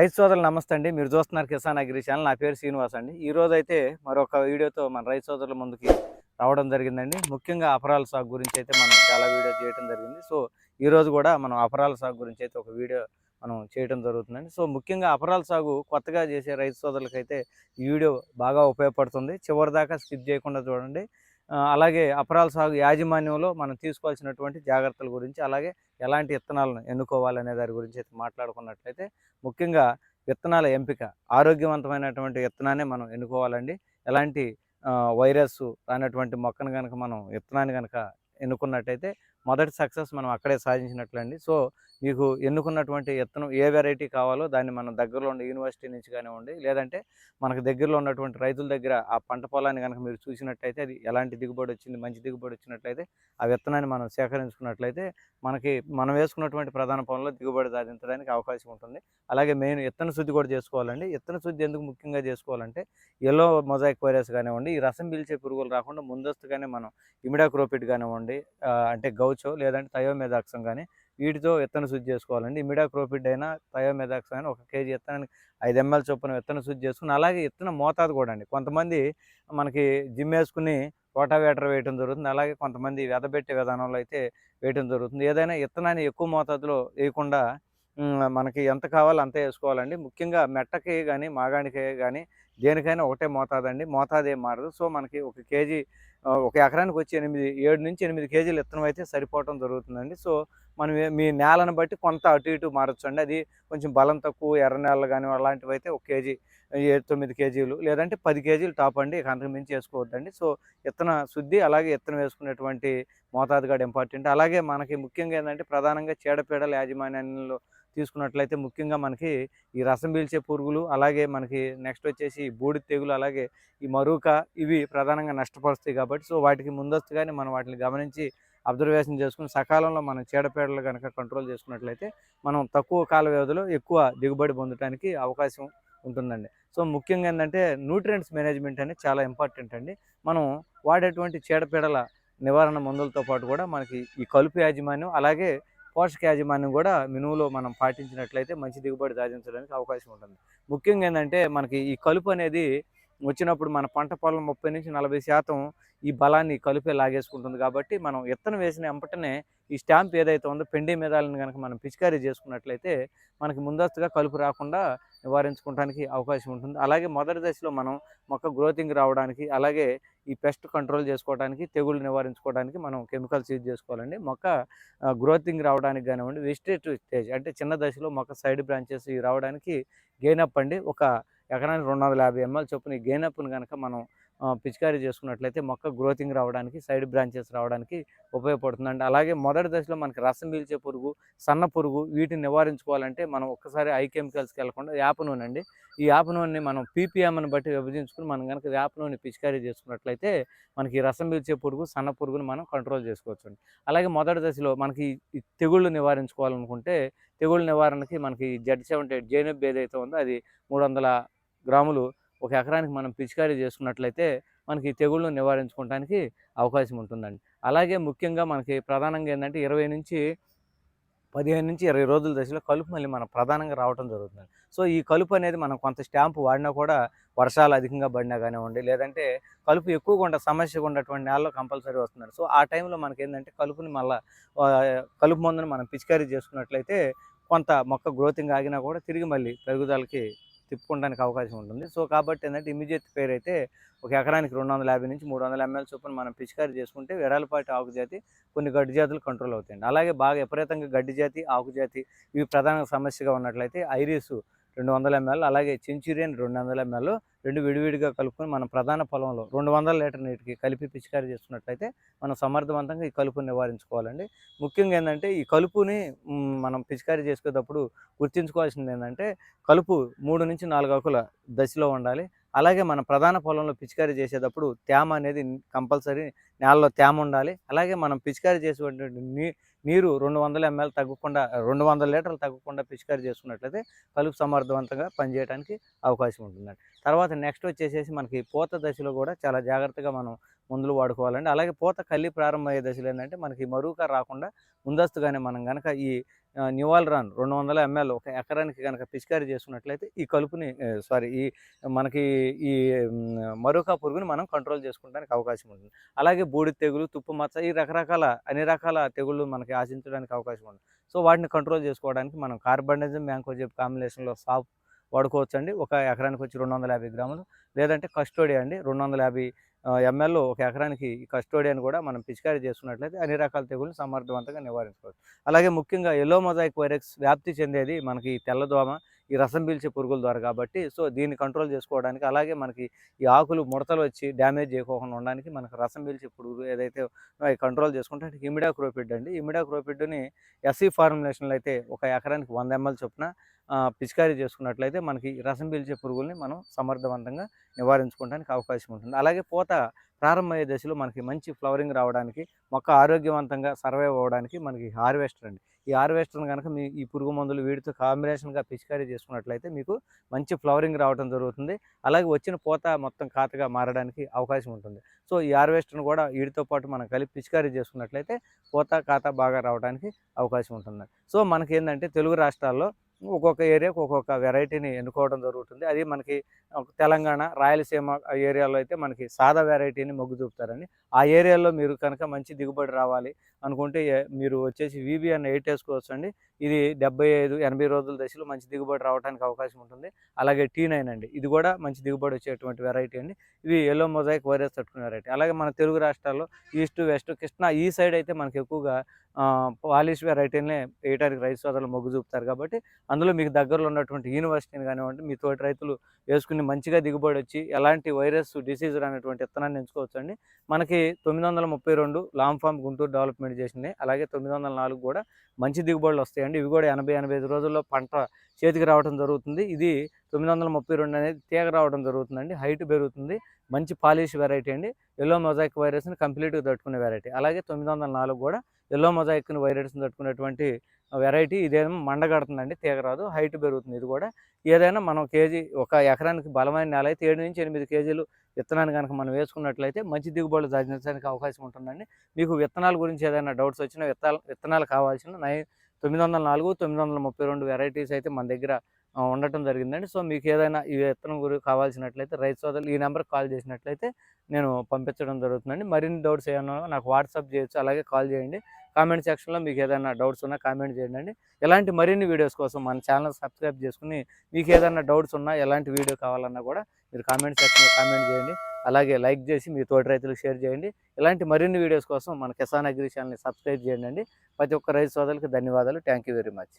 రైతు సోదరులు నమస్తే అండి. మీరు చూస్తున్నారు కిసాన్ అగ్రి ఛానల్. నా పేరు శ్రీనివాస్ అండి. ఈ రోజు అయితే మరొక వీడియోతో మన రైతు సోదరుల ముందుకి రావడం జరిగిందండి. ముఖ్యంగా అపరాల సాగు గురించి అయితే మనం చాలా వీడియో చేయడం జరిగింది. సో ఈ రోజు కూడా మనం అపరాల సాగు గురించి అయితే ఒక వీడియో మనం చేయడం జరుగుతుందండి. సో ముఖ్యంగా అపరాల సాగు కొత్తగా చేసే రైతు సోదరులకైతే ఈ వీడియో బాగా ఉపయోగపడుతుంది. చివరి దాకా స్కిప్ చేయకుండా చూడండి. అలాగే అపరాల సాగు యాజమాన్యంలో మనం తీసుకోవాల్సినటువంటి జాగ్రత్తల గురించి అలాగే ఎలాంటి విత్తనాలను ఎన్నుకోవాలనే దాని గురించి అయితే మాట్లాడుకున్నట్లయితే ముఖ్యంగా విత్తనాల ఎంపిక ఆరోగ్యవంతమైనటువంటి విత్తనాన్ని మనం ఎన్నుకోవాలండి. ఎలాంటి వైరస్ రానటువంటి మొక్కను కనుక మనం విత్తనాన్ని కనుక ఎన్నుకున్నట్టయితే మొదటి సక్సెస్ మనం అక్కడే సాధించినట్లండి. సో మీకు ఎన్నుకున్నటువంటి విత్తనం ఏ వెరైటీ కావాలో దాన్ని మనం దగ్గరలో ఉండే యూనివర్సిటీ నుంచి కానివ్వండి లేదంటే మనకు దగ్గరలో ఉన్నటువంటి రైతుల దగ్గర ఆ పంట పొలాన్ని కనుక మీరు చూసినట్టయితే అది ఎలాంటి దిగుబడి వచ్చింది మంచి దిగుబడి వచ్చినట్లయితే ఆ విత్తనాన్ని మనం సేకరించుకున్నట్లయితే మనకి మనం వేసుకున్నటువంటి ప్రధాన పొలంలో దిగుబడి సాధించడానికి అవకాశం ఉంటుంది. అలాగే మెయిన్ విత్తన శుద్ధి కూడా చేసుకోవాలండి. విత్తన శుద్ధి ఎందుకు ముఖ్యంగా చేసుకోవాలంటే ఎల్లో మొజాయిక్ వైరస్ కానివ్వండి ఈ రసం పీల్చే పురుగులు రాకుండా ముందస్తుగానే మనం ఇమిడాక్రోపిడ్ కానివ్వండి అంటే గౌ గౌచో లేదంటే థయోమెదాక్సం కానీ వీటితో విత్తన శుద్ధి చేసుకోవాలండి. ఇమిడాక్రోపిడ్ అయినా థయోమెదాక్సం అయినా ఒక కేజీ విత్తనానికి ఐదు ఎంఎల్ చొప్పున విత్తన శుద్ధి చేసుకుని అలాగే విత్తన మోతాదు కూడా అండి. కొంతమంది మనకి జిమ్ వేసుకుని రోటావేటర్ వేయటం జరుగుతుంది. అలాగే కొంతమంది వెదబెట్టే విధానంలో అయితే వేయటం జరుగుతుంది. ఏదైనా విత్తనాన్ని ఎక్కువ మోతాదులో వేయకుండా మనకి ఎంత కావాలో అంతే వేసుకోవాలండి. ముఖ్యంగా మెట్టకి కానీ మాగానికి కానీ దేనికైనా ఒకటే మోతాదు అండి మోతాదు ఏం మారదు. సో మనకి ఒక కేజీ ఒక ఎకరానికి వచ్చి ఎనిమిది ఏడు నుంచి ఎనిమిది కేజీలు విత్తనం అయితే సరిపోవటం జరుగుతుందండి. సో మనం మీ నేలను బట్టి కొంత అటు ఇటు మారచ్చు అండి. అది కొంచెం బలం తక్కువ ఎర్ర నేలలు కానీ అలాంటివి అయితే ఒక కేజీ తొమ్మిది కేజీలు లేదంటే పది కేజీలు టాప్ అండి. ఇక అంతకు మించి వేసుకోవద్దండి. సో విత్తన శుద్ధి అలాగే విత్తనం వేసుకునేటువంటి మోతాదు కాడ ఇంపార్టెంట్. అలాగే మనకి ముఖ్యంగా ఏంటంటే ప్రధానంగా చీడపీడల యాజమాన్యంలో తీసుకున్నట్లయితే ముఖ్యంగా మనకి ఈ రసం పీల్చే పురుగులు అలాగే మనకి నెక్స్ట్ వచ్చేసి బూడి బూడిద తెగులు అలాగే ఈ మరూక ఇవి ప్రధానంగా నష్టపరుస్తాయి కాబట్టి సో వాటికి ముందస్తుగానే మనం వాటిని గమనించి అబ్జర్వేషన్ చేసుకుని సకాలంలో మనం చీడపీడలు కనుక కంట్రోల్ చేసుకున్నట్లయితే మనం తక్కువ కాల వ్యవధిలో ఎక్కువ దిగుబడి పొందడానికి అవకాశం ఉంటుందండి. సో ముఖ్యంగా ఏంటంటే న్యూట్రియంట్స్ మేనేజ్మెంట్ అనేది చాలా ఇంపార్టెంట్ అండి. మనం వాడేటువంటి చీడపీడల నివారణ మందులతో పాటు కూడా మనకి ఈ కలుపు యాజమాన్యం అలాగే పోషక యాజమాన్యం కూడా మినువులో మనం పాటించినట్లయితే మంచి దిగుబడి సాధించడానికి అవకాశం ఉంటుంది. ముఖ్యంగా ఏంటంటే మనకి ఈ కలుపు అనేది వచ్చినప్పుడు మన పంట పొలం ముప్పై నుంచి నలభై శాతం ఈ బలాన్ని కలుపే లాగేసుకుంటుంది కాబట్టి మనం విత్తనం వేసిన వెంపటనే ఈ స్టాంప్ ఏదైతే ఉందో పెండి మీదాలను కనుక మనం పిచికారీ చేసుకున్నట్లయితే మనకి ముందస్తుగా కలుపు రాకుండా నివారించుకోవడానికి అవకాశం ఉంటుంది. అలాగే మొదటి దశలో మనం మొక్క గ్రోతింగ్ రావడానికి అలాగే ఈ పెస్ట్ కంట్రోల్ చేసుకోవడానికి తెగుళ్ళు నివారించుకోవడానికి మనం కెమికల్స్ యూజ్ చేసుకోవాలండి. మొక్క గ్రోతింగ్ రావడానికి కానివ్వండి వెజిటేటివ్ స్టేజ్ అంటే చిన్న దశలో మొక్క సైడ్ బ్రాంచెస్ రావడానికి గెయినప్ అండి. ఒక ఎకరానికి రెండు వందల యాభై ఎంఎల్ చొప్పున ఈ గెయినప్ను కనుక మనం పిచికారీ చేసుకున్నట్లయితే మొక్క గ్రోతింగ్ రావడానికి సైడ్ బ్రాంచెస్ రావడానికి ఉపయోగపడుతుందండి. అలాగే మొదటి దశలో మనకి రసం పీల్చే పురుగు సన్న పురుగు వీటిని నివారించుకోవాలంటే మనం ఒక్కసారి ఐ కెమికల్స్కి వెళ్ళకుండా యాప నూనె అండి ఈ యాప నూనెని మనం పీపీఎంని బట్టి విభజించుకుని మనం కనుక యాప నూనె పిచికారీ చేసుకున్నట్లయితే మనకి రసం పీల్చే పురుగు సన్న పురుగును మనం కంట్రోల్ చేసుకోవచ్చు అండి అలాగే మొదటి దశలో మనకి తెగుళ్ళు నివారించుకోవాలనుకుంటే తెగుళ్ళ నివారణకి మనకి జెడ్ సెవెంటీ ఎయిట్ జేనబ్ ఏదైతే ఉందో అది మూడు వందల గ్రాములు ఒక ఎకరానికి మనం పిచికారీ చేసుకున్నట్లయితే మనకి తెగుళ్ళు నివారించుకోవడానికి అవకాశం ఉంటుందండి. అలాగే ముఖ్యంగా మనకి ప్రధానంగా ఏంటంటే ఇరవై నుంచి పదిహేను నుంచి ఇరవై రోజుల దశలో కలుపు మళ్ళీ మనం ప్రధానంగా రావడం జరుగుతుంది. సో ఈ కలుపు అనేది మనం కొంత స్టాంపు వాడినా కూడా వర్షాలు అధికంగా పడినా కానివ్వండి లేదంటే కలుపు ఎక్కువగా ఉండే సమస్యగా ఉన్నటువంటి నేలలో కంపల్సరీ వస్తున్నారు. సో ఆ టైంలో మనకి ఏంటంటే కలుపుని మళ్ళీ కలుపు మందుని మనం పిచికారీ చేసుకున్నట్లయితే కొంత మొక్క గ్రోతింగ్ ఆగినా కూడా తిరిగి మళ్ళీ పెరుగుదలకి తిప్పుకోవడానికి అవకాశం ఉంటుంది. సో కాబట్టి ఏంటంటే ఇమీడియట్ పేరు అయితే ఒక ఎకరానికి రెండు వందల యాభై నుంచి మూడు వందల ఎంఎల్ చొప్పున మనం పిచికారీ చేసుకుంటే వెడలపాటి ఆకు జాతి కొన్ని గడ్డి జాతులు కంట్రోల్ అవుతాయండి. అలాగే బాగా విపరీతంగా గడ్డి జాతి ఆకు జాతి ఇవి ప్రధాన సమస్యగా ఉన్నట్లయితే ఐరిసు రెండు వందల ఎంఎల్ అలాగే చెంచురియన్ రెండు వందల ఎంఎల్ రెండు విడివిడిగా కలుపుకొని మన ప్రధాన పొలంలో రెండు వందల లీటర్ నీటికి కలిపి పిచికారీ చేసుకున్నట్లయితే మనం సమర్థవంతంగా ఈ కలుపుని నివారించుకోవాలండి. ముఖ్యంగా ఏంటంటే ఈ కలుపుని మనం పిచికారీ చేసుకునేటప్పుడు గుర్తుంచుకోవాల్సింది ఏంటంటే కలుపు మూడు నుంచి నాలుగు ఆకుల దశలో ఉండాలి. అలాగే మన ప్రధాన పొలంలో పిచికారీ చేసేటప్పుడు తేమ అనేది కంపల్సరీ నేలలో తేమ ఉండాలి. అలాగే మనం పిచికారీ చేసేటువంటి నీ నీరు రెండు వందల ఎంఎల్ తగ్గకుండా రెండు వందల లీటర్లు తగ్గకుండా పిచికారీ చేసుకున్నట్లయితే కలుపు సమర్థవంతంగా పనిచేయడానికి అవకాశం ఉంటుందండి. తర్వాత నెక్స్ట్ వచ్చేసేసి మనకి పూత దశలో కూడా చాలా జాగ్రత్తగా మనం మందులు వాడుకోవాలండి. అలాగే పూత కల్లి ప్రారంభమయ్యే దశలో ఏంటంటే మనకి మరువుక రాకుండా ముందస్తుగానే మనం కనుక ఈ న్యూవాల్రాన్ రెండు వందల ఎంఎల్ ఒక ఎకరానికి కనుక పిచికారీ చేసుకున్నట్లయితే ఈ కలుపుని సారీ ఈ మనకి ఈ మరుకా పురుగుని మనం కంట్రోల్ చేసుకోవడానికి అవకాశం ఉంటుంది. అలాగే బూడి తెగులు తుప్పు మచ్చ ఈ రకరకాల అన్ని రకాల తెగుళ్ళు మనకి ఆశించడానికి అవకాశం ఉంటుంది. సో వాటిని కంట్రోల్ చేసుకోవడానికి మనం కార్బనిజం మ్యాంకోజెబ్ కాంబినేషన్లో సాఫ్ వాడుకోవచ్చు అండి ఒక ఎకరానికి వచ్చి రెండు వందల యాభై గ్రాములు. లేదంటే కస్టోడియా అండి. రెండు వందల యాభై ఎంఎల్ ఒక ఎకరానికి కస్టోడియాని కూడా మనం పిచికారీ చేసుకున్నట్లయితే అన్ని రకాల తెగులను సమర్థవంతంగా నివారించుకోవచ్చు. అలాగే ముఖ్యంగా ఎల్లో మొజాయిక్ వైరస్ వ్యాప్తి చెందేది మనకి తెల్లదోమ ఈ రసం పీల్చే పురుగుల ద్వారా కాబట్టి సో దీన్ని కంట్రోల్ చేసుకోవడానికి అలాగే మనకి ఈ ఆకులు ముడతలు వచ్చి డ్యామేజ్ చేయకోకుండా ఉండడానికి మనకు రసం పీల్చే పురుగులు ఏదైతే కంట్రోల్ చేసుకుంటే ఇమిడా క్రోపిడ్ అండి. ఇమిడా క్రోపిడ్ని ఎస్సీ ఫార్ములేషన్లో అయితే ఒక ఎకరానికి వంద ఎంఎల్ చొప్పున పిచికారీ చేసుకున్నట్లయితే మనకి రసం పీల్చే పురుగుల్ని మనం సమర్థవంతంగా నివారించుకోవడానికి అవకాశం ఉంటుంది. అలాగే పూత ప్రారంభమయ్యే దశలో మనకి మంచి ఫ్లవరింగ్ రావడానికి మొక్క ఆరోగ్యవంతంగా సర్వైవ్ అవ్వడానికి మనకి హార్వెస్టర్ అండి. ఈ హార్వెస్టర్ని కనుక మీ ఈ పురుగు మందులు వీటితో కాంబినేషన్గా పిచికారీ చేసుకున్నట్లయితే మీకు మంచి ఫ్లవరింగ్ రావడం జరుగుతుంది. అలాగే వచ్చిన పూత మొత్తం ఖాతగా మారడానికి అవకాశం ఉంటుంది. సో ఈ హార్వెస్టర్ని కూడా వీటితో పాటు మనం కలిపి పిచికారీ చేసుకున్నట్లయితే పూత ఖాత బాగా రావడానికి అవకాశం ఉంటుంది. సో మనకి ఏంటంటే తెలుగు రాష్ట్రాల్లో ఒక్కొక్క ఏరియాకు ఒక్కొక్క వెరైటీని ఎన్నుకోవడం జరుగుతుంది. అది మనకి తెలంగాణ రాయలసీమ ఏరియాలో అయితే మనకి సాదా వెరైటీని మొగ్గు చూపుతారని ఆ ఏరియాలో మీరు కనుక మంచి దిగుబడి రావాలి అనుకుంటే మీరు వచ్చేసి వీబీఎన్ ఎయిట్ వేసుకోవచ్చు అండి ఇది డెబ్బై ఐదు ఎనభై రోజుల దశలో మంచి దిగుబడి రావడానికి అవకాశం ఉంటుంది. అలాగే టీ నైన్ అండి. ఇది కూడా మంచి దిగుబడి వచ్చేటువంటి వెరైటీ అండి. ఇవి ఎల్లో మొజాయిక్ వైరస్ తట్టుకునే వెరైటీ అలాగే మన తెలుగు రాష్ట్రాల్లో ఈస్ట్ వెస్ట్ కృష్ణా ఈ సైడ్ అయితే మనకి ఎక్కువగా పాలిష్ వెరైటీనే వేయడానికి రైతు సోదరులు మొగ్గు చూపుతారు కాబట్టి అందులో మీకు దగ్గరలో ఉన్నటువంటి యూనివర్సిటీని కానివ్వండి మీ తోటి రైతులు వేసుకుని మంచిగా దిగుబడి వచ్చి ఎలాంటి వైరస్ డిసీజ్ అనేటువంటి విత్తనాన్ని ఎంచుకోవచ్చు అండి మనకి తొమ్మిది వందల ముప్పై రెండు లాంగ్ ఫామ్ గుంటూరు డెవలప్మెంట్ చేసింది. అలాగే తొమ్మిది వందల నాలుగు కూడా మంచి దిగుబడులు వస్తాయండి. ఇవి కూడా ఎనభై ఎనభై ఐదు రోజుల్లో పంట చేతికి రావడం జరుగుతుంది. ఇది తొమ్మిది వందల ముప్పై రెండు అనేది తీగ రావడం జరుగుతుందండి. హైట్ పెరుగుతుంది. మంచి పాలిష్ వెరైటీ అండి. ఎల్లో మొజాయిక్ వైరస్ని కంప్లీట్గా తట్టుకునే వెరైటీ. అలాగే తొమ్మిది వందల నాలుగు కూడా ఎల్లో మొజాయిక్ని వైరస్ని తట్టుకునేటువంటి వెరైటీ ఇదేమో మండగడుతుందండి తీగరాదు హైట్ పెరుగుతుంది ఇది కూడా. ఏదైనా మనం కేజీ ఒక ఎకరానికి బలమైన నేల అయితే ఏడు నుంచి ఎనిమిది కేజీలు విత్తనాన్ని కనుక మనం వేసుకున్నట్లయితే మంచి దిగుబడులు సాధించడానికి అవకాశం ఉంటుందండి. మీకు విత్తనాల గురించి ఏదైనా డౌట్స్ వచ్చినా విత్తనాలు విత్తనాలు కావాల్సిన నై తొమ్మిది వందల నాలుగు తొమ్మిది వందల ముప్పై రెండు వెరైటీస్ అయితే మన దగ్గర ఉండటం జరిగిందండి. సో మీకు ఏదైనా ఈ విత్తనం గురించి కావాల్సినట్లయితే రైతు సోదరులు ఈ నెంబర్కి కాల్ చేసినట్లయితే నేను పంపించడం జరుగుతుందండి. మరిన్ని డౌట్స్ ఏమైనా నాకు వాట్సాప్ చేయొచ్చు అలాగే కాల్ చేయండి. కామెంట్ సెక్షన్లో మీకు ఏదైనా డౌట్స్ ఉన్నా కామెంట్ చేయండి ఎలాంటి మరిన్ని వీడియోస్ కోసం మన ఛానల్ సబ్స్క్రైబ్ చేసుకుని మీకు ఏదైనా డౌట్స్ ఉన్నా ఎలాంటి వీడియో కావాలన్నా కూడా మీరు కామెంట్ సెక్షన్లో కామెంట్ చేయండి. అలాగే లైక్ చేసి మీ తోటి రైతులకు షేర్ చేయండి. ఇలాంటి మరిన్ని వీడియోస్ కోసం మన కిసాన్ అగ్రి ఛానల్ని సబ్స్క్రైబ్ చేయండి ప్రతి ఒక్క రైతు సోదరులకు ధన్యవాదాలు. Thank very much.